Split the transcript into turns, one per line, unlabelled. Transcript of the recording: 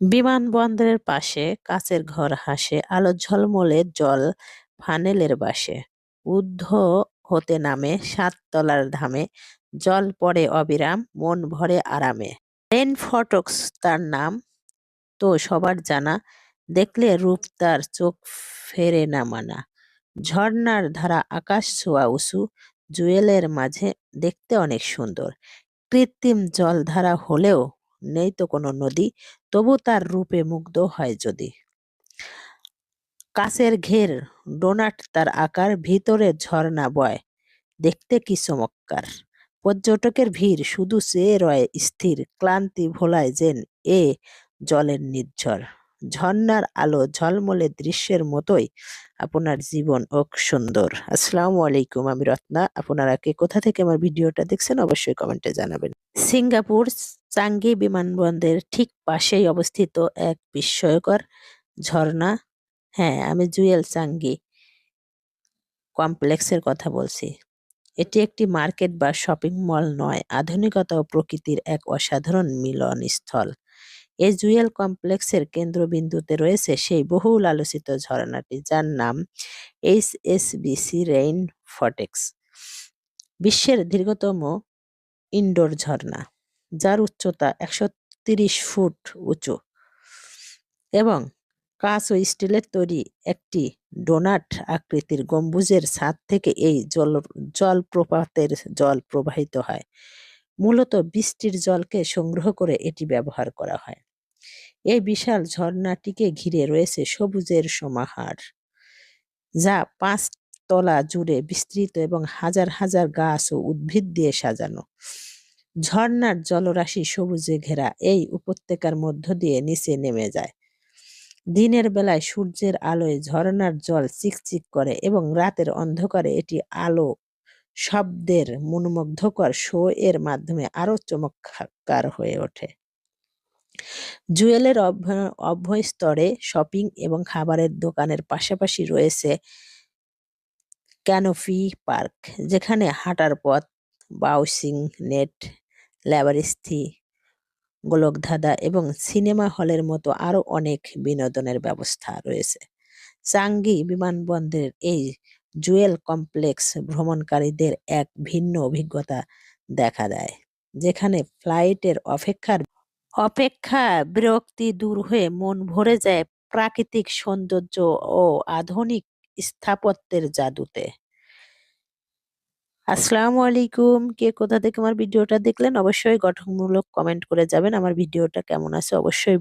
বিমানবন্দরের পাশে কাচের ঘর হাসে, আলো ঝলমলে জল ফানেলের বাসে। উদ্ধ হতে নামে সাত তলার ধামে, জল পড়ে অবিরাম, মন ভরে আরামে। রেন ফটক্স তার নাম তো সবার জানা, দেখলে রূপ তার চোখ ফেরে না মানা। ঝর্ণার ধারা আকাশ ছোঁয়া উঁচু, জুয়েলের মাঝে দেখতে অনেক সুন্দর। কৃত্রিম জলধারা হলেও নেই তো কোনো নদী। তবু তার রূপে মুগ্ধ হয় যদি। কাছের ঘের, ডোনাট তার আকার, ভিতরে ঝর্ণা বয়। দেখতে কি চমৎকার। পর্যটকের ভিড়, শুধু চেয়ে রয় স্থির, ক্লান্তি ভোলায় যেন এ জলের নির্ঝর। ঝর্ণার আলো ঝলমলে দৃশ্যের মতোই আপনার জীবন ওক সুন্দর। আসসালামু আলাইকুম, আমি রত্না। আপনারা কে কোথা থেকে আমার ভিডিওটা দেখছেন, অবশ্যই কমেন্টে জানাবেন। সিঙ্গাপুর চাঙ্গি বিমানবন্দরের ঠিক পাশেই অবস্থিত এক বিস্ময়কর ঝর্ণা। হ্যাঁ আমি জুয়েল চাঙ্গি কমপ্লেক্সের কথা বলছি। এটি একটি মার্কেট বা শপিং মল নয়, আধুনিকতা ও প্রকৃতির এক অসাধারণ মিলনস্থল। এই জুয়েল কমপ্লেক্সের কেন্দ্রবিন্দুতে রয়েছে সেই বহুল আলোচিত ঝর্ণাটি, যার নাম H S B C rain vortex বিশ্বের দীর্ঘতম ইনডোর ঝর্ণা। যার উচ্চতা একশো ফুট উঁচু। এবং কাঁচ ও স্টিলের তৈরি একটি ডোনাট আকৃতির গম্বুজের ছাদ থেকে এই জল, জলপ্রপাতের জল প্রবাহিত হয়। মূলত বৃষ্টির জলকে সংগ্রহ করে এটি ব্যবহার করা হয়। এই বিশাল ঝর্ণাটিকে ঘিরে রয়েছে সবুজের সমাহার, যা পাঁচ তলা জুড়ে বিস্তৃত এবং হাজার হাজার গাছ ও উদ্ভিদ দিয়ে সাজানো। ঝর্ণার জলরাশি সবুজে ঘেরা এই উপত্যকার মধ্য দিয়ে নিচে নেমে যায়। দিনের বেলায় সূর্যের আলোয় ঝর্ণার জল চিকচিক করে এবং রাতের অন্ধকারে এটি আলো শব্দের মনোমুগ্ধকর শো এর মাধ্যমে আরও চমৎকার হয়ে ওঠে। জুয়েলের অভ্যয় স্তরে শপিং এবং খাবারের দোকানের পাশাপাশি রয়েছে ক্যানোফি পার্ক, যেখানে হাঁটার পথ, বাউসিং নেট ল্যাবারিস্থি গোলকধাঁধা এবং সিনেমা হলের মতো আরও অনেক বিনোদনের ব্যবস্থা রয়েছে। চাঙ্গি বিমানবন্দরের এই জুয়েল কমপ্লেক্স ভ্রমণকারীদের এক ভিন্ন অভিজ্ঞতা দেখা দেয়, যেখানে ফ্লাইটের অপেক্ষার অপেক্ষা বিরক্তি দূর হয়ে মন ভরে যায় প্রাকৃতিক সৌন্দর্য ও আধুনিক স্থাপত্যের জাদুতে। আসসালামু আলাইকুম। কে কোথা থেকে আমার ভিডিওটা দেখলেন, অবশ্যই গঠনমূলক কমেন্ট করে যাবেন। আমার ভিডিওটা কেমন আছে অবশ্যই